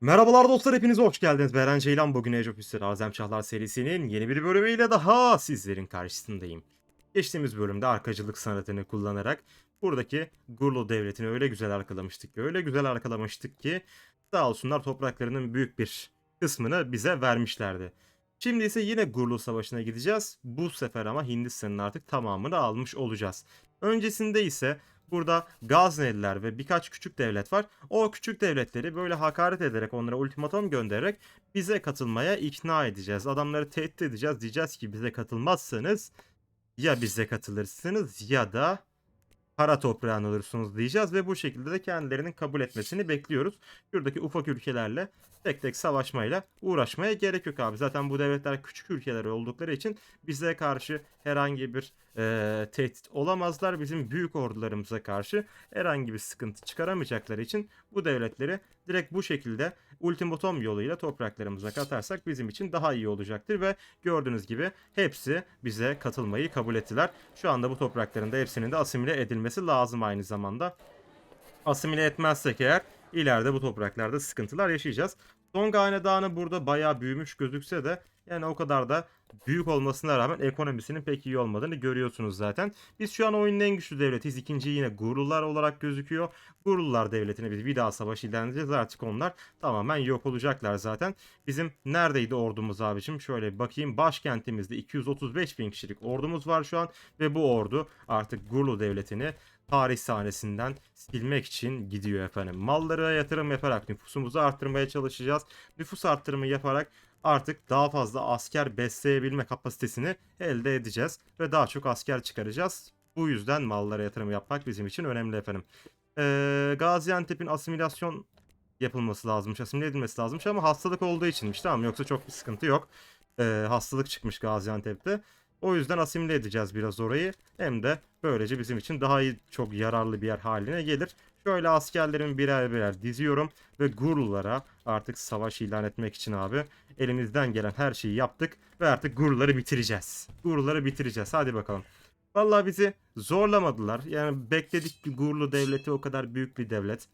Merhabalar dostlar hepiniz hoş geldiniz. Beren Ceylan bugün Age of History Azem Çağlar serisinin yeni bir bölümüyle daha sizlerin karşısındayım. Geçtiğimiz bölümde arkacılık sanatını kullanarak buradaki Gurlu devletini öyle güzel arkalamıştık ki öyle güzel arkalamıştık ki sağ olsunlar topraklarının büyük bir kısmını bize vermişlerdi. Şimdi ise yine Gurlu Savaşı'na gideceğiz. Bu sefer ama Hindistan'ın artık tamamını almış olacağız. Öncesinde ise Burada Gazneliler ve birkaç küçük devlet var. O küçük devletleri böyle hakaret ederek onlara ultimatom göndererek bize katılmaya ikna edeceğiz. Adamları tehdit edeceğiz. Diyeceğiz ki bize katılmazsanız ya bize katılırsınız ya da para toprağın olursunuz diyeceğiz ve bu şekilde de kendilerinin kabul etmesini bekliyoruz. Şuradaki ufak ülkelerle tek tek savaşmayla uğraşmaya gerek yok abi. Zaten bu devletler küçük ülkeler oldukları için bize karşı herhangi bir e, tehdit olamazlar. Bizim büyük ordularımıza karşı herhangi bir sıkıntı çıkaramayacakları için bu devletleri direkt bu şekilde ultimatom yoluyla topraklarımıza katarsak bizim için daha iyi olacaktır ve gördüğünüz gibi hepsi bize katılmayı kabul ettiler. Şu anda bu toprakların da hepsinin de asimile edilmesi lazım aynı zamanda. Asimile etmezsek eğer ileride bu topraklarda sıkıntılar yaşayacağız. Tonga Hanedanı burada bayağı büyümüş gözükse de yani o kadar da büyük olmasına rağmen ekonomisinin pek iyi olmadığını görüyorsunuz zaten. Biz şu an oyunun en güçlü devletiyiz. İkinci yine Gurullar olarak gözüküyor. Gurullar devletine bir daha savaş ilan edeceğiz. Artık onlar tamamen yok olacaklar zaten. Bizim neredeydi ordumuz abicim? Şöyle bakayım. Başkentimizde 235 bin kişilik ordumuz var şu an. Ve bu ordu artık Gurlu devletini tarih sahnesinden silmek için gidiyor efendim. Mallara yatırım yaparak nüfusumuzu arttırmaya çalışacağız. Nüfus arttırımı yaparak artık daha fazla asker besleyebilme kapasitesini elde edeceğiz ve daha çok asker çıkaracağız. Bu yüzden mallara yatırım yapmak bizim için önemli efendim. Ee, Gaziantep'in asimilasyon yapılması lazımmış, asimile edilmesi lazımmış ama hastalık olduğu içinmiş tamam yoksa çok bir sıkıntı yok. Ee, hastalık çıkmış Gaziantep'te. O yüzden asimile edeceğiz biraz orayı. Hem de böylece bizim için daha iyi, çok yararlı bir yer haline gelir. Şöyle askerlerimi birer birer diziyorum ve Gurullara artık savaş ilan etmek için abi elimizden gelen her şeyi yaptık ve artık Gurulları bitireceğiz. Gurulları bitireceğiz. Hadi bakalım. Vallahi bizi zorlamadılar. Yani bekledik ki Gurlu devleti o kadar büyük bir devlet.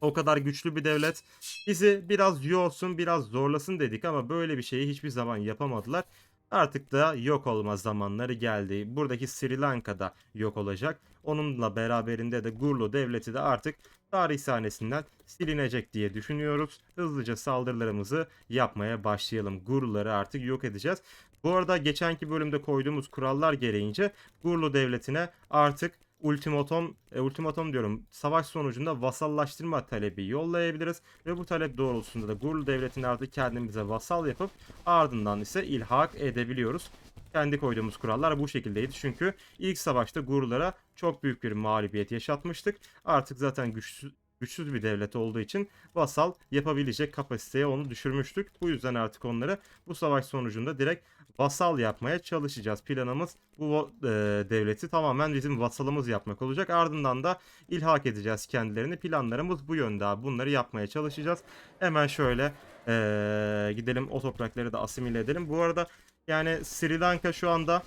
O kadar güçlü bir devlet. Bizi biraz yorsun, biraz zorlasın dedik ama böyle bir şeyi hiçbir zaman yapamadılar. Artık da yok olma zamanları geldi. Buradaki Sri Lanka'da yok olacak. Onunla beraberinde de Gurlu devleti de artık tarih sahnesinden silinecek diye düşünüyoruz. Hızlıca saldırılarımızı yapmaya başlayalım. Gurluları artık yok edeceğiz. Bu arada geçenki bölümde koyduğumuz kurallar gereğince Gurlu devletine artık ultimatom, e, ultimatom diyorum savaş sonucunda vasallaştırma talebi yollayabiliriz ve bu talep doğrultusunda da Gurlu devletini artık kendimize vasal yapıp ardından ise ilhak edebiliyoruz. Kendi koyduğumuz kurallar bu şekildeydi çünkü ilk savaşta Gurlulara çok büyük bir mağlubiyet yaşatmıştık. Artık zaten güçsüz, güçsüz bir devlet olduğu için vasal yapabilecek kapasiteye onu düşürmüştük. Bu yüzden artık onları bu savaş sonucunda direkt vasal yapmaya çalışacağız. Planımız bu e, devleti tamamen bizim vasalımız yapmak olacak. Ardından da ilhak edeceğiz kendilerini. Planlarımız bu yönde abi. Bunları yapmaya çalışacağız. Hemen şöyle e, gidelim o toprakları da asimile edelim. Bu arada yani Sri Lanka şu anda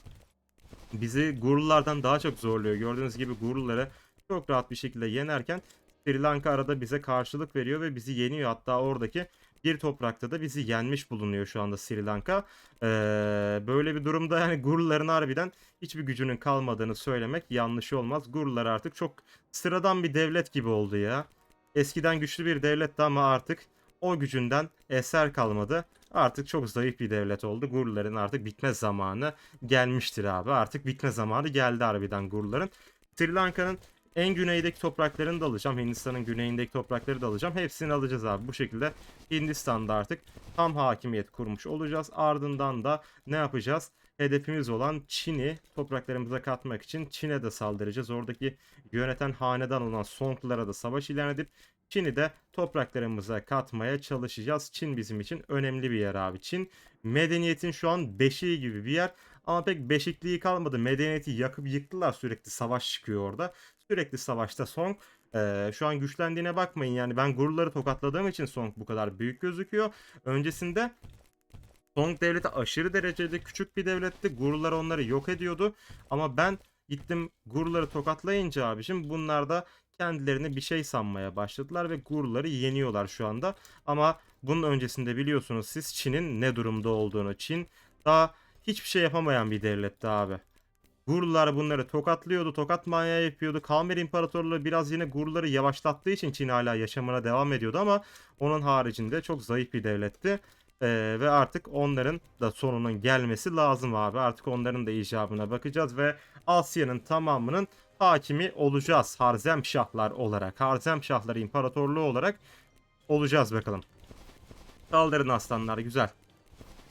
bizi Gurullardan daha çok zorluyor. Gördüğünüz gibi Gurulları çok rahat bir şekilde yenerken Sri Lanka arada bize karşılık veriyor ve bizi yeniyor. Hatta oradaki bir toprakta da bizi yenmiş bulunuyor şu anda Sri Lanka. Ee, böyle bir durumda yani Gurulların harbiden hiçbir gücünün kalmadığını söylemek yanlış olmaz. Gurullar artık çok sıradan bir devlet gibi oldu ya. Eskiden güçlü bir devletti ama artık o gücünden eser kalmadı. Artık çok zayıf bir devlet oldu. Gurulların artık bitme zamanı gelmiştir abi. Artık bitme zamanı geldi harbiden Gurulların. Sri Lanka'nın en güneydeki topraklarını da alacağım. Hindistan'ın güneyindeki toprakları da alacağım. Hepsini alacağız abi. Bu şekilde Hindistan'da artık tam hakimiyet kurmuş olacağız. Ardından da ne yapacağız? Hedefimiz olan Çin'i topraklarımıza katmak için Çin'e de saldıracağız. Oradaki yöneten hanedan olan Songlara da savaş ilan edip Çin'i de topraklarımıza katmaya çalışacağız. Çin bizim için önemli bir yer abi. Çin medeniyetin şu an beşiği gibi bir yer. Ama pek beşikliği kalmadı. Medeniyeti yakıp yıktılar sürekli savaş çıkıyor orada. Sürekli savaşta Song ee, şu an güçlendiğine bakmayın yani ben gururları tokatladığım için Song bu kadar büyük gözüküyor. Öncesinde Song devleti aşırı derecede küçük bir devletti. Gururlar onları yok ediyordu. Ama ben gittim gururları tokatlayınca abicim bunlar da kendilerini bir şey sanmaya başladılar ve Gurları yeniyorlar şu anda. Ama bunun öncesinde biliyorsunuz siz Çin'in ne durumda olduğunu. Çin daha hiçbir şey yapamayan bir devletti abi. Gurlular bunları tokatlıyordu, tokat manyağı yapıyordu. Kalmer İmparatorluğu biraz yine Gurluları yavaşlattığı için Çin hala yaşamına devam ediyordu ama onun haricinde çok zayıf bir devletti. Ee, ve artık onların da sonunun gelmesi lazım abi. Artık onların da icabına bakacağız ve Asya'nın tamamının hakimi olacağız. Harzem Şahlar olarak, Harzem Şahlar İmparatorluğu olarak olacağız bakalım. Saldırın aslanlar güzel.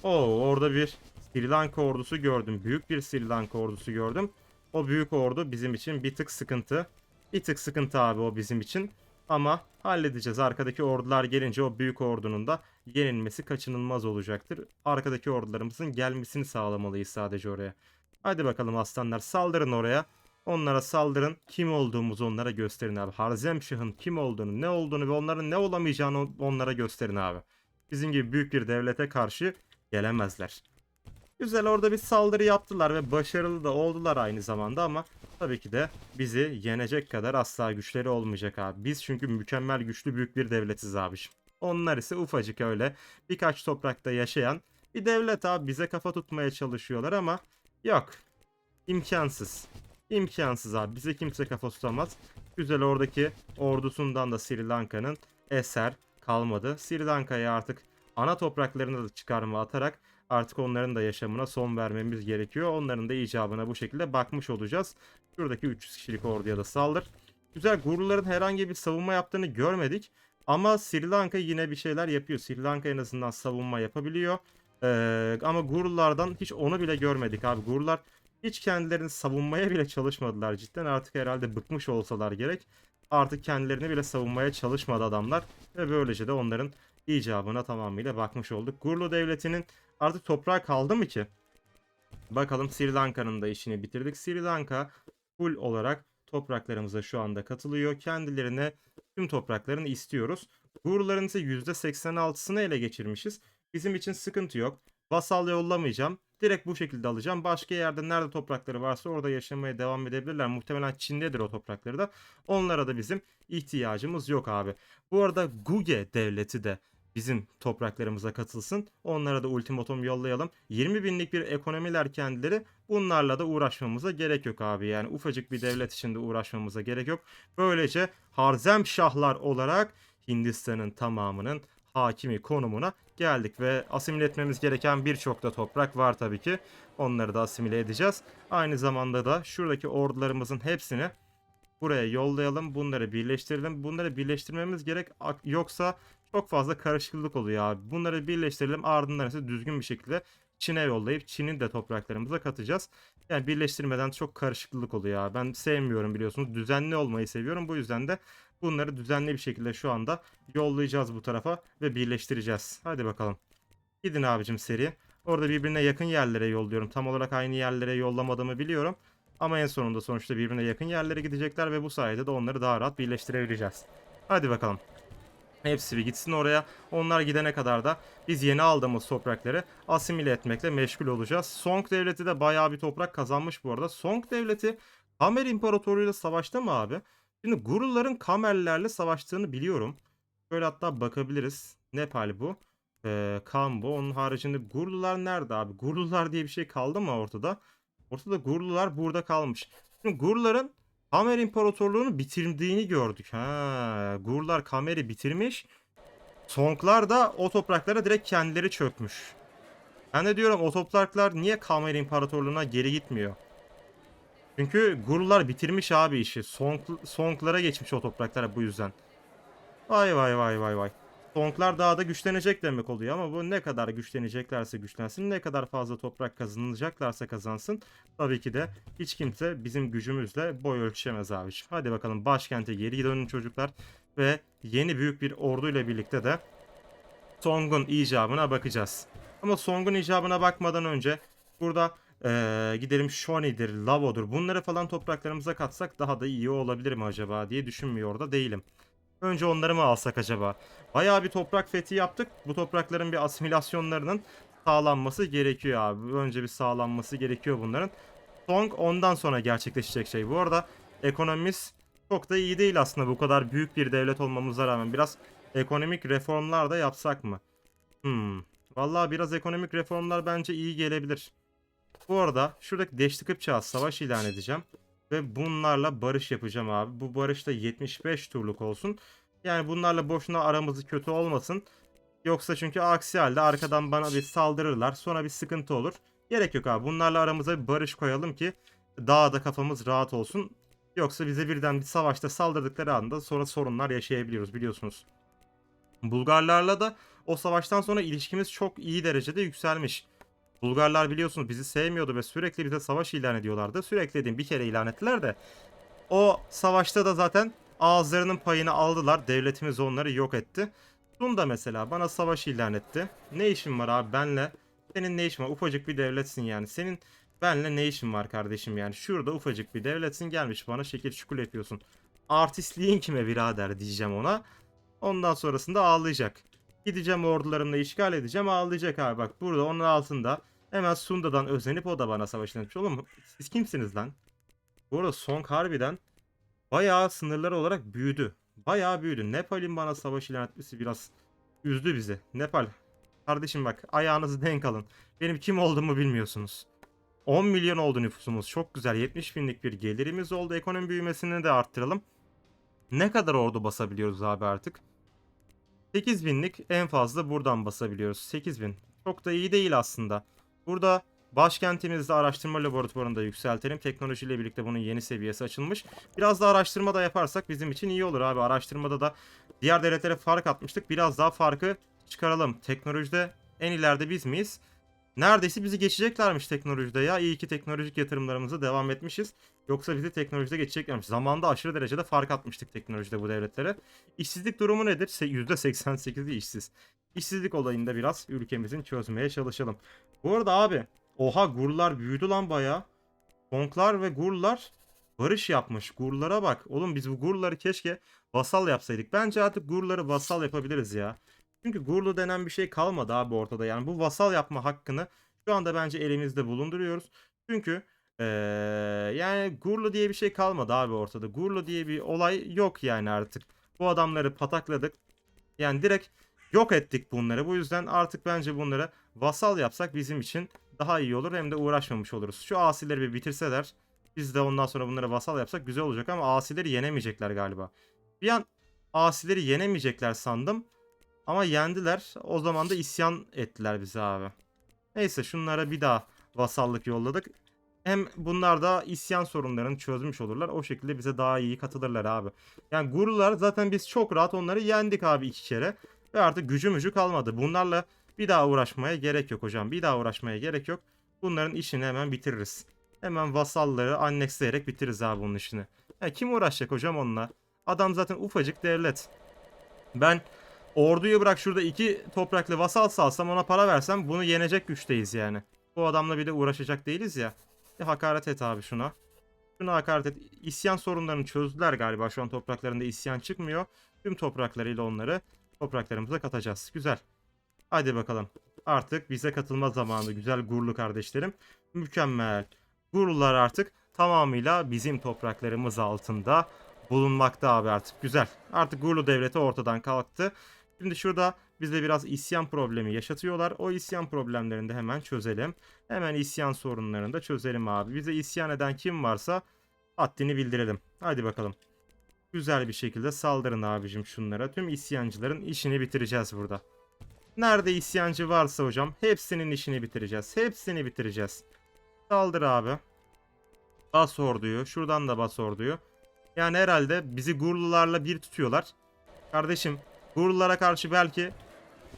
Oo orada bir Sri Lanka ordusu gördüm. Büyük bir Sri Lanka ordusu gördüm. O büyük ordu bizim için bir tık sıkıntı. Bir tık sıkıntı abi o bizim için. Ama halledeceğiz. Arkadaki ordular gelince o büyük ordunun da yenilmesi kaçınılmaz olacaktır. Arkadaki ordularımızın gelmesini sağlamalıyız sadece oraya. Hadi bakalım aslanlar saldırın oraya. Onlara saldırın. Kim olduğumuzu onlara gösterin abi. Harzemşah'ın kim olduğunu, ne olduğunu ve onların ne olamayacağını onlara gösterin abi. Bizim gibi büyük bir devlete karşı gelemezler. Güzel orada bir saldırı yaptılar ve başarılı da oldular aynı zamanda ama tabii ki de bizi yenecek kadar asla güçleri olmayacak abi. Biz çünkü mükemmel güçlü büyük bir devletiz abiciğim. Onlar ise ufacık öyle birkaç toprakta yaşayan bir devlet abi bize kafa tutmaya çalışıyorlar ama yok. İmkansız. İmkansız abi bize kimse kafa tutamaz. Güzel oradaki ordusundan da Sri Lanka'nın eser kalmadı. Sri Lanka'ya artık ana topraklarını da çıkarma atarak artık onların da yaşamına son vermemiz gerekiyor. Onların da icabına bu şekilde bakmış olacağız. Şuradaki 300 kişilik orduya da saldır. Güzel Gurluların herhangi bir savunma yaptığını görmedik. Ama Sri Lanka yine bir şeyler yapıyor. Sri Lanka en azından savunma yapabiliyor. Ee, ama Gurlulardan hiç onu bile görmedik abi. Gurlular hiç kendilerini savunmaya bile çalışmadılar. Cidden artık herhalde bıkmış olsalar gerek. Artık kendilerini bile savunmaya çalışmadı adamlar. Ve böylece de onların icabına tamamıyla bakmış olduk. Gurlu devletinin artık toprağı kaldı mı ki? Bakalım Sri Lanka'nın da işini bitirdik. Sri Lanka full olarak topraklarımıza şu anda katılıyor. Kendilerine tüm topraklarını istiyoruz. Gurluların ise %86'sını ele geçirmişiz. Bizim için sıkıntı yok. Vasal yollamayacağım. Direkt bu şekilde alacağım. Başka yerde nerede toprakları varsa orada yaşamaya devam edebilirler. Muhtemelen Çin'dedir o toprakları da. Onlara da bizim ihtiyacımız yok abi. Bu arada Guge devleti de bizim topraklarımıza katılsın. Onlara da ultimatum yollayalım. 20 binlik bir ekonomiler kendileri. Bunlarla da uğraşmamıza gerek yok abi. Yani ufacık bir devlet içinde uğraşmamıza gerek yok. Böylece Harzem Şahlar olarak Hindistan'ın tamamının hakimi konumuna geldik ve asimile etmemiz gereken birçok da toprak var tabii ki. Onları da asimile edeceğiz. Aynı zamanda da şuradaki ordularımızın hepsini buraya yollayalım. Bunları birleştirelim. Bunları birleştirmemiz gerek yoksa çok fazla karışıklık oluyor abi. Bunları birleştirelim ardından ise düzgün bir şekilde Çin'e yollayıp Çin'in de topraklarımıza katacağız. Yani birleştirmeden çok karışıklık oluyor abi. Ben sevmiyorum biliyorsunuz. Düzenli olmayı seviyorum. Bu yüzden de bunları düzenli bir şekilde şu anda yollayacağız bu tarafa ve birleştireceğiz. Hadi bakalım. Gidin abicim seri. Orada birbirine yakın yerlere yolluyorum. Tam olarak aynı yerlere yollamadığımı biliyorum. Ama en sonunda sonuçta birbirine yakın yerlere gidecekler ve bu sayede de onları daha rahat birleştirebileceğiz. Hadi bakalım. Hepsi bir gitsin oraya. Onlar gidene kadar da biz yeni aldığımız toprakları asimile etmekle meşgul olacağız. Song devleti de bayağı bir toprak kazanmış bu arada. Song devleti Kamer İmparatorluğu'yla savaşta mı abi? Şimdi Gurulların Kamerlilerle savaştığını biliyorum. Böyle hatta bakabiliriz. Nepal bu. Ee, Kambo. Onun haricinde Gurlular nerede abi? Gurlular diye bir şey kaldı mı ortada? Ortada Gurlular burada kalmış. Şimdi Gurluların Kamer İmparatorluğu'nu bitirdiğini gördük. Ha, Gurlar Kamer'i bitirmiş. Songlar da o topraklara direkt kendileri çökmüş. Ben de diyorum o topraklar niye Kamer İmparatorluğu'na geri gitmiyor? Çünkü Gurlar bitirmiş abi işi. Song, Songlara geçmiş o topraklara bu yüzden. Vay vay vay vay vay. Songlar daha da güçlenecek demek oluyor ama bu ne kadar güçleneceklerse güçlensin, ne kadar fazla toprak kazanılacaklarsa kazansın. Tabii ki de hiç kimse bizim gücümüzle boy ölçüşemez abiciğim. Hadi bakalım başkente geri dönün çocuklar ve yeni büyük bir orduyla birlikte de Song'un icabına bakacağız. Ama Song'un icabına bakmadan önce burada eee, gidelim Shoni'dir, Lavo'dur bunları falan topraklarımıza katsak daha da iyi olabilir mi acaba diye düşünmüyor da değilim. Önce onları mı alsak acaba? Bayağı bir toprak fethi yaptık. Bu toprakların bir asimilasyonlarının sağlanması gerekiyor abi. Önce bir sağlanması gerekiyor bunların. Song ondan sonra gerçekleşecek şey. Bu arada ekonomimiz çok da iyi değil aslında bu kadar büyük bir devlet olmamıza rağmen. Biraz ekonomik reformlar da yapsak mı? Hmm. Vallahi biraz ekonomik reformlar bence iyi gelebilir. Bu arada şuradaki Deşti Kıpçak'a savaş ilan edeceğim. Ve bunlarla barış yapacağım abi. Bu barış da 75 turluk olsun. Yani bunlarla boşuna aramızı kötü olmasın. Yoksa çünkü aksi halde arkadan bana bir saldırırlar. Sonra bir sıkıntı olur. Gerek yok abi. Bunlarla aramıza bir barış koyalım ki daha da kafamız rahat olsun. Yoksa bize birden bir savaşta saldırdıkları anda sonra sorunlar yaşayabiliyoruz biliyorsunuz. Bulgarlarla da o savaştan sonra ilişkimiz çok iyi derecede yükselmiş. Bulgarlar biliyorsunuz bizi sevmiyordu ve sürekli bize savaş ilan ediyorlardı. Sürekli dediğim bir kere ilan ettiler de. O savaşta da zaten ağızlarının payını aldılar. Devletimiz onları yok etti. Sun da mesela bana savaş ilan etti. Ne işin var abi benle? Senin ne işin var? Ufacık bir devletsin yani. Senin benle ne işin var kardeşim yani? Şurada ufacık bir devletsin gelmiş bana şekil şukul yapıyorsun. Artistliğin kime birader diyeceğim ona. Ondan sonrasında ağlayacak. Gideceğim ordularımla işgal edeceğim ağlayacak abi bak burada onun altında hemen Sunda'dan özenip o da bana savaş ilan etmiş. Oğlum siz kimsiniz lan? Bu arada Song harbiden bayağı sınırları olarak büyüdü. Bayağı büyüdü. Nepal'in bana savaş ilan etmesi biraz üzdü bizi. Nepal kardeşim bak ayağınızı denk alın. Benim kim olduğumu bilmiyorsunuz. 10 milyon oldu nüfusumuz. Çok güzel. 70 binlik bir gelirimiz oldu. Ekonomi büyümesini de arttıralım. Ne kadar ordu basabiliyoruz abi artık? 8000'lik en fazla buradan basabiliyoruz. 8000. Çok da iyi değil aslında. Burada başkentimizde araştırma laboratuvarını da yükseltelim. Teknolojiyle birlikte bunun yeni seviyesi açılmış. Biraz da araştırma da yaparsak bizim için iyi olur abi. Araştırmada da diğer devletlere fark atmıştık. Biraz daha farkı çıkaralım. Teknolojide en ileride biz miyiz? Neredeyse bizi geçeceklermiş teknolojide ya. İyi ki teknolojik yatırımlarımıza devam etmişiz. Yoksa bizi teknolojide geçeceklermiş. Zamanda aşırı derecede fark atmıştık teknolojide bu devletlere. İşsizlik durumu nedir? Se- %88'i işsiz. İşsizlik olayında biraz ülkemizin çözmeye çalışalım. Bu arada abi oha gurlar büyüdü lan baya. Konklar ve gurlar barış yapmış. Gurlara bak. Oğlum biz bu gurları keşke vasal yapsaydık. Bence artık gurları vasal yapabiliriz ya. Çünkü gurlu denen bir şey kalmadı abi ortada. Yani bu vasal yapma hakkını şu anda bence elimizde bulunduruyoruz. Çünkü eee, yani gurlu diye bir şey kalmadı abi ortada. Gurlu diye bir olay yok yani artık. Bu adamları patakladık. Yani direkt yok ettik bunları. Bu yüzden artık bence bunları vasal yapsak bizim için daha iyi olur. Hem de uğraşmamış oluruz. Şu asileri bir bitirseler biz de ondan sonra bunları vasal yapsak güzel olacak ama asileri yenemeyecekler galiba. Bir an asileri yenemeyecekler sandım. Ama yendiler. O zaman da isyan ettiler bize abi. Neyse şunlara bir daha vasallık yolladık. Hem bunlar da isyan sorunlarını çözmüş olurlar. O şekilde bize daha iyi katılırlar abi. Yani Gurular zaten biz çok rahat onları yendik abi iki kere. Ve artık gücü mücü kalmadı. Bunlarla bir daha uğraşmaya gerek yok hocam. Bir daha uğraşmaya gerek yok. Bunların işini hemen bitiririz. Hemen vasalları annexleyerek bitiririz abi bunun işini. Ya kim uğraşacak hocam onunla? Adam zaten ufacık devlet. Ben orduyu bırak şurada iki topraklı vasal salsam ona para versem bunu yenecek güçteyiz yani. Bu adamla bir de uğraşacak değiliz ya. Bir hakaret et abi şuna. Şuna hakaret et. İsyan sorunlarını çözdüler galiba. Şu an topraklarında isyan çıkmıyor. Tüm topraklarıyla onları topraklarımıza katacağız. Güzel. Hadi bakalım. Artık bize katılma zamanı. Güzel gurlu kardeşlerim. Mükemmel. Gurlular artık tamamıyla bizim topraklarımız altında bulunmakta abi artık. Güzel. Artık Gurlu devleti ortadan kalktı. Şimdi şurada bize biraz isyan problemi yaşatıyorlar. O isyan problemlerini de hemen çözelim. Hemen isyan sorunlarını da çözelim abi. Bize isyan eden kim varsa haddini bildirelim. Hadi bakalım. Güzel bir şekilde saldırın abicim şunlara. Tüm isyancıların işini bitireceğiz burada. Nerede isyancı varsa hocam hepsinin işini bitireceğiz. Hepsini bitireceğiz. Saldır abi. Bas orduyu. Şuradan da bas orduyu. Yani herhalde bizi Gurlularla bir tutuyorlar. Kardeşim Gurlulara karşı belki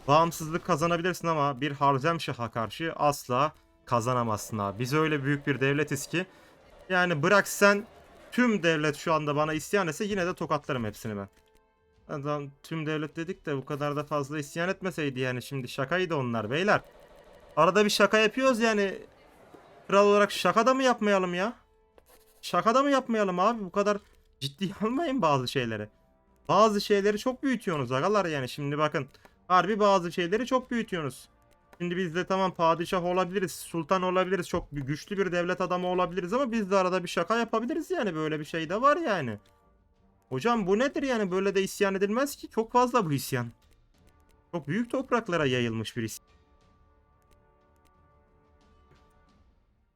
bağımsızlık kazanabilirsin ama bir Harzemşah'a karşı asla kazanamazsın abi. Biz öyle büyük bir devletiz ki yani bırak sen tüm devlet şu anda bana isyan etse yine de tokatlarım hepsini ben. Adam tüm devlet dedik de bu kadar da fazla isyan etmeseydi yani şimdi şakaydı onlar beyler. Arada bir şaka yapıyoruz yani. Kral olarak şaka da mı yapmayalım ya? Şaka da mı yapmayalım abi? Bu kadar ciddi almayın bazı şeyleri. Bazı şeyleri çok büyütüyorsunuz agalar yani şimdi bakın. Harbi bazı şeyleri çok büyütüyorsunuz. Şimdi biz de tamam padişah olabiliriz, sultan olabiliriz, çok güçlü bir devlet adamı olabiliriz ama biz de arada bir şaka yapabiliriz yani böyle bir şey de var yani. Hocam bu nedir yani böyle de isyan edilmez ki çok fazla bu isyan. Çok büyük topraklara yayılmış bir isyan.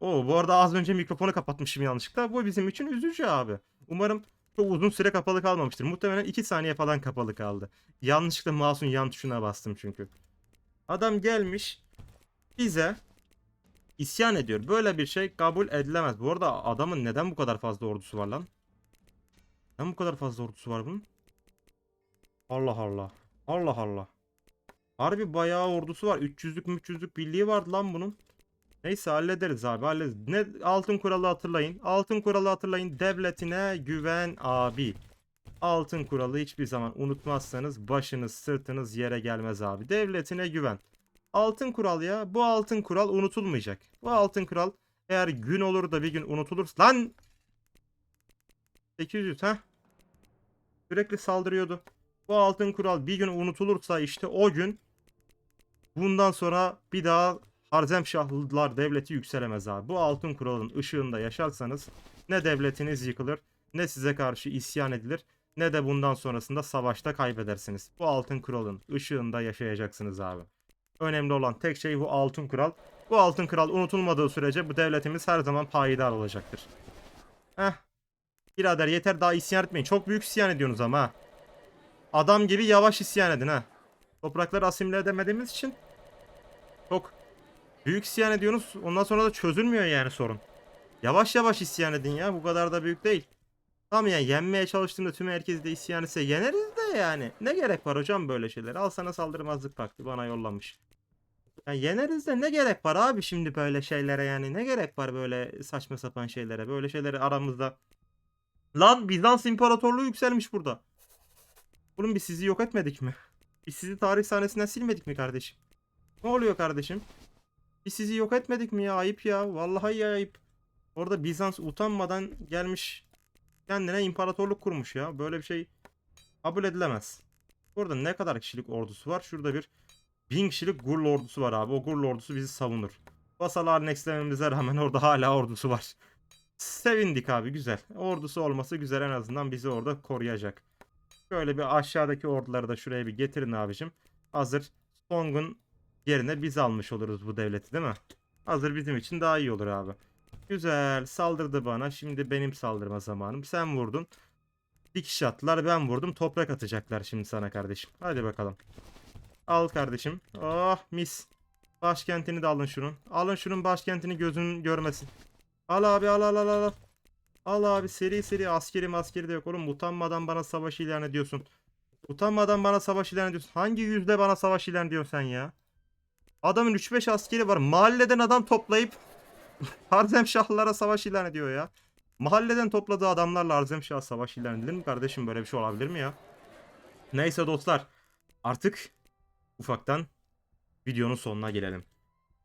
Oo bu arada az önce mikrofonu kapatmışım yanlışlıkla. Bu bizim için üzücü abi. Umarım çok uzun süre kapalı kalmamıştır. Muhtemelen 2 saniye falan kapalı kaldı. Yanlışlıkla mouse'un yan tuşuna bastım çünkü. Adam gelmiş bize isyan ediyor. Böyle bir şey kabul edilemez. Bu arada adamın neden bu kadar fazla ordusu var lan? Neden bu kadar fazla ordusu var bunun? Allah Allah. Allah Allah. Harbi bayağı ordusu var. 300'lük 300'lük birliği vardı lan bunun. Neyse hallederiz abi hallederiz. Ne altın kuralı hatırlayın. Altın kuralı hatırlayın. Devletine güven abi. Altın kuralı hiçbir zaman unutmazsanız başınız sırtınız yere gelmez abi. Devletine güven. Altın kural ya. Bu altın kural unutulmayacak. Bu altın kural eğer gün olur da bir gün unutulur. Lan 800 ha? Sürekli saldırıyordu. Bu altın kural bir gün unutulursa işte o gün bundan sonra bir daha Harzemşahlılar devleti yükselemez abi. Bu altın kuralın ışığında yaşarsanız ne devletiniz yıkılır ne size karşı isyan edilir ne de bundan sonrasında savaşta kaybedersiniz. Bu altın kuralın ışığında yaşayacaksınız abi. Önemli olan tek şey bu altın kural. Bu altın kural unutulmadığı sürece bu devletimiz her zaman payidar olacaktır. Heh. Birader yeter daha isyan etmeyin. Çok büyük isyan ediyorsunuz ama. Adam gibi yavaş isyan edin ha. Toprakları asimile edemediğimiz için çok büyük isyan ediyorsunuz. Ondan sonra da çözülmüyor yani sorun. Yavaş yavaş isyan edin ya. Bu kadar da büyük değil. Tamam yani yenmeye çalıştığımda tüm herkes de isyan etse yeneriz de yani. Ne gerek var hocam böyle şeyler? Al sana saldırmazlık pakti bana yollamış. Yani yeneriz de ne gerek var abi şimdi böyle şeylere yani. Ne gerek var böyle saçma sapan şeylere. Böyle şeyleri aramızda. Lan Bizans İmparatorluğu yükselmiş burada. Oğlum biz sizi yok etmedik mi? Biz sizi tarih sahnesinden silmedik mi kardeşim? Ne oluyor kardeşim? Biz sizi yok etmedik mi ya? Ayıp ya. Vallahi ya ayıp. Orada Bizans utanmadan gelmiş kendine imparatorluk kurmuş ya. Böyle bir şey kabul edilemez. Burada ne kadar kişilik ordusu var? Şurada bir bin kişilik Gurl ordusu var abi. O Gurl ordusu bizi savunur. Vasal haline eklememize rağmen orada hala ordusu var. Sevindik abi güzel. Ordusu olması güzel en azından bizi orada koruyacak. Şöyle bir aşağıdaki orduları da şuraya bir getirin abicim. Hazır Song'un yerine biz almış oluruz bu devleti değil mi? Hazır bizim için daha iyi olur abi. Güzel saldırdı bana. Şimdi benim saldırma zamanım. Sen vurdun. Bir kişi attılar ben vurdum. Toprak atacaklar şimdi sana kardeşim. Hadi bakalım. Al kardeşim. Oh mis. Başkentini de alın şunun. Alın şunun başkentini gözün görmesin. Al abi al al al al. Al abi seri seri askeri maskeri de yok oğlum. Utanmadan bana savaş ilan ediyorsun. Utanmadan bana savaş ilan ediyorsun. Hangi yüzde bana savaş ilan ediyorsun sen ya? Adamın 3-5 askeri var. Mahalleden adam toplayıp Harzemşahlılara savaş ilan ediyor ya. Mahalleden topladığı adamlarla Harzemşah savaş ilan edilir mi kardeşim? Böyle bir şey olabilir mi ya? Neyse dostlar. Artık ufaktan videonun sonuna gelelim.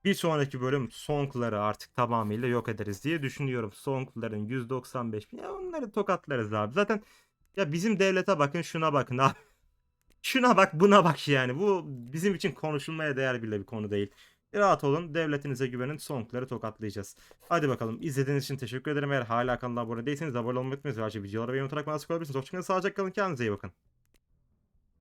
Bir sonraki bölüm Song'ları artık tamamıyla yok ederiz diye düşünüyorum. Song'ların 195 bin. Ya onları tokatlarız abi. Zaten ya bizim devlete bakın şuna bakın abi. Şuna bak buna bak yani. Bu bizim için konuşulmaya değer bile bir konu değil. Rahat olun. Devletinize güvenin. Song'ları tokatlayacağız. Hadi bakalım. İzlediğiniz için teşekkür ederim. Eğer hala kanala abone değilseniz abone olmayı unutmayın. Ayrıca videolara beğeni unutarak bana sık olabilirsiniz. Hoşçakalın. Sağlıcakla kalın. Kendinize iyi bakın.